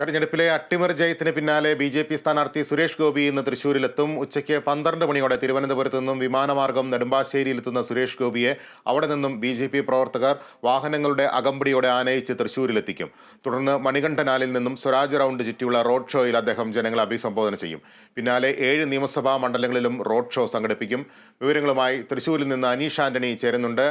തെരഞ്ഞെടുപ്പിലെ അട്ടിമറി ജയത്തിന് പിന്നാലെ ബി ജെ പി സ്ഥാനാർത്ഥി സുരേഷ് ഗോപി ഇന്ന് തൃശൂരിലെത്തും ഉച്ചയ്ക്ക് പന്ത്രണ്ട് മണിയോടെ തിരുവനന്തപുരത്ത് നിന്നും വിമാനമാർഗം നെടുമ്പാശ്ശേരിയിലെത്തുന്ന സുരേഷ് ഗോപിയെ അവിടെ നിന്നും ബി ജെ പി പ്രവർത്തകർ വാഹനങ്ങളുടെ അകമ്പടിയോടെ ആനയിച്ച് തൃശൂരിലെത്തിക്കും തുടർന്ന് മണികണ്ഠനാലിൽ നിന്നും സ്വരാജ് റൗണ്ട് ചുറ്റിയുള്ള റോഡ് ഷോയിൽ അദ്ദേഹം ജനങ്ങളെ അഭിസംബോധന ചെയ്യും. പിന്നാലെ ഏഴ് നിയമസഭാ മണ്ഡലങ്ങളിലും റോഡ് ഷോ സംഘടിപ്പിക്കും. വിവരങ്ങളുമായി തൃശൂരിൽ നിന്ന് അനീഷ് ആന്റണി ചേരുന്നുണ്ട്.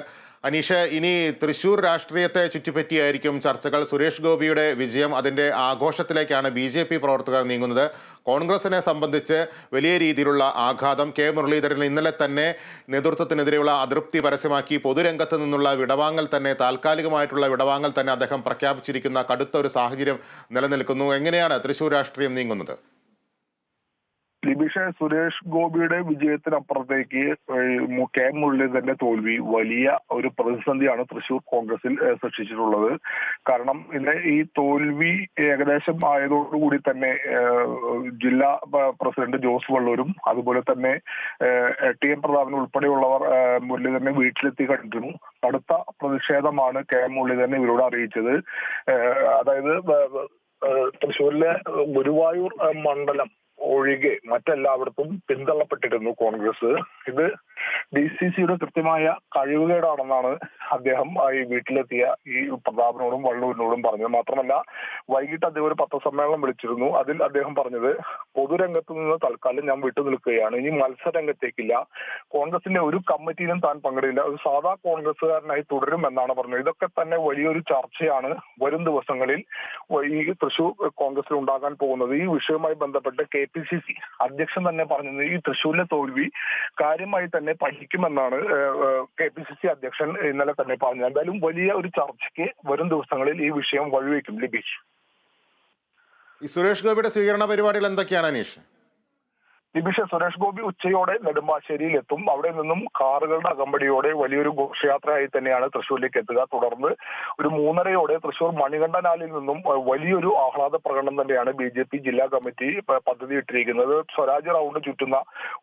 അനീഷ് ഇനി തൃശൂർ രാഷ്ട്രീയത്തെ ചുറ്റിപ്പറ്റിയായിരിക്കും ചർച്ചകൾ. സുരേഷ് ഗോപിയുടെ വിജയം അതിന്റെ ആഘോഷത്തിലേക്കാണ് ബി ജെ പി പ്രവർത്തകർ നീങ്ങുന്നത്. കോൺഗ്രസിനെ സംബന്ധിച്ച് വലിയ രീതിയിലുള്ള ആഘാതം കെ മുരളീധരൻ ഇന്നലെ തന്നെ നേതൃത്വത്തിനെതിരെയുള്ള അതൃപ്തി പരസ്യമാക്കി പൊതുരംഗത്ത് നിന്നുള്ള വിടവാങ്ങൽ തന്നെ താൽക്കാലികമായിട്ടുള്ള വിടവാങ്ങൽ തന്നെ അദ്ദേഹം പ്രഖ്യാപിച്ചിരിക്കുന്ന കടുത്ത ഒരു സാഹചര്യം നിലനിൽക്കുന്നു. എങ്ങനെയാണ് തൃശൂർ രാഷ്ട്രീയം നീങ്ങുന്നത്? ലിബിഷ സുരേഷ് ഗോപിയുടെ വിജയത്തിനപ്പുറത്തേക്ക് കെ മുരളീധരന്റെ തോൽവി വലിയ ഒരു പ്രതിസന്ധിയാണ് തൃശൂർ കോൺഗ്രസിൽ സൃഷ്ടിച്ചിട്ടുള്ളത്. കാരണം ഇതിന്റെ ഈ തോൽവി ഏകദേശം ആയതോടുകൂടി തന്നെ ജില്ലാ പ്രസിഡന്റ് ജോസ് വള്ളൂരും അതുപോലെ തന്നെ ടി എം പ്രതാപൻ ഉൾപ്പെടെയുള്ളവർ മുരളീധരനെ വീട്ടിലെത്തി കണ്ടിരുന്നു. കടുത്ത പ്രതിഷേധമാണ് കെ എം മുരളീധരൻ ഇവരോട് അറിയിച്ചത്. അതായത് തൃശ്ശൂരിലെ ഗുരുവായൂർ മണ്ഡലം ഒഴികെ മറ്റെല്ലായിടത്തും പിന്തള്ളപ്പെട്ടിരുന്നു കോൺഗ്രസ്. ഇത് ഡി സി സിയുടെ കൃത്യമായ കഴിവുകേടാണെന്നാണ് അദ്ദേഹം ഈ വീട്ടിലെത്തിയ ഈ പ്രതാപനോടും വള്ളൂരിനോടും പറഞ്ഞത്. മാത്രമല്ല വൈകിട്ട് അദ്ദേഹം ഒരു പത്രസമ്മേളനം വിളിച്ചിരുന്നു. അതിൽ അദ്ദേഹം പറഞ്ഞത് പൊതുരംഗത്ത് നിന്ന് തൽക്കാലം ഞാൻ വിട്ടു നിൽക്കുകയാണ്. ഇനി മത്സരരംഗത്തേക്കില്ല. കോൺഗ്രസിന്റെ ഒരു കമ്മിറ്റിയിലും താൻ പങ്കെടുക്കില്ല ഒരു സാധാ കോൺഗ്രസ്സുകാരനായി തുടരും എന്നാണ് പറഞ്ഞത്. ഇതൊക്കെ തന്നെ വലിയൊരു ചർച്ചയാണ് വരും ദിവസങ്ങളിൽ ഈ തൃശൂർ കോൺഗ്രസിൽ ഉണ്ടാകാൻ പോകുന്നത്. ഈ വിഷയവുമായി ബന്ധപ്പെട്ട് കെ പി സി സി അധ്യക്ഷൻ തന്നെ പറഞ്ഞത് ഈ തൃശൂരിലെ തോൽവി കാര്യമായി തന്നെ പഠിക്കുമെന്നാണ് കെ പി സി സി അധ്യക്ഷൻ ഇന്നലെ തന്നെ പറഞ്ഞത്. എന്തായാലും വലിയ ഒരു ചർച്ചയ്ക്ക് വരും ദിവസങ്ങളിൽ ഈ വിഷയം വഴിവെക്കും ലിബീഷ് ഈ സുരേഷ് ഗോപിയുടെ സ്വീകരണ പരിപാടികൾ എന്തൊക്കെയാണ് അനീഷ്? ലിബിഷ സുരേഷ് ഗോപി ഉച്ചയോടെ നെടുമ്പാശ്ശേരിയിൽ എത്തും അവിടെ നിന്നും കാറുകളുടെ അകമ്പടിയോടെ വലിയൊരു ഘോഷയാത്രയായി തന്നെയാണ് തൃശ്ശൂരിലേക്ക് എത്തുക. തുടർന്ന് ഒരു മൂന്നരയോടെ തൃശ്ശൂർ മണികണ്ഠനാലിൽ നിന്നും വലിയൊരു ആഹ്ലാദ പ്രകടനം തന്നെയാണ് ബി ജെ പി ജില്ലാ കമ്മിറ്റി പദ്ധതി ഇട്ടിരിക്കുന്നത് സ്വരാജ് റൗണ്ട് ചുറ്റുന്ന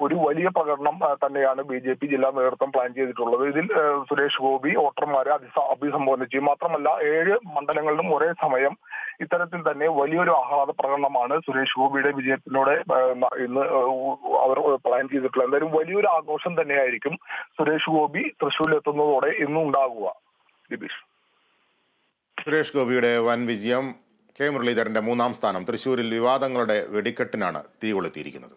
ഒരു വലിയ പ്രകടനം തന്നെയാണ് ബി ജെ പി ജില്ലാ നേതൃത്വം പ്ലാൻ ചെയ്തിട്ടുള്ളത്. ഇതിൽ സുരേഷ് ഗോപി വോട്ടർമാരെ അഭിസംബോധന ചെയ്യും. മാത്രമല്ല ഏഴ് മണ്ഡലങ്ങളിലും ഒരേ സമയം ഇത്തരത്തിൽ തന്നെ വലിയൊരു ആഹ്ലാദ പ്രകടനമാണ് സുരേഷ് ഗോപിയുടെ വിജയത്തിലൂടെ ഇന്ന് അവർ പ്ലാൻ ചെയ്തിട്ടുള്ളത്. എന്തായാലും വലിയൊരു ആഘോഷം തന്നെയായിരിക്കും സുരേഷ് ഗോപി തൃശ്ശൂരിൽ എത്തുന്നതോടെ ഇന്നും ഉണ്ടാകുക രബീഷ് സുരേഷ് ഗോപിയുടെ വൻ വിജയം കെ മുരളീധരന്റെ മൂന്നാം സ്ഥാനം തൃശൂരിൽ വിവാദങ്ങളുടെ വെടിക്കെട്ടിനാണ് തീ കൊളുത്തിയിരിക്കുന്നത്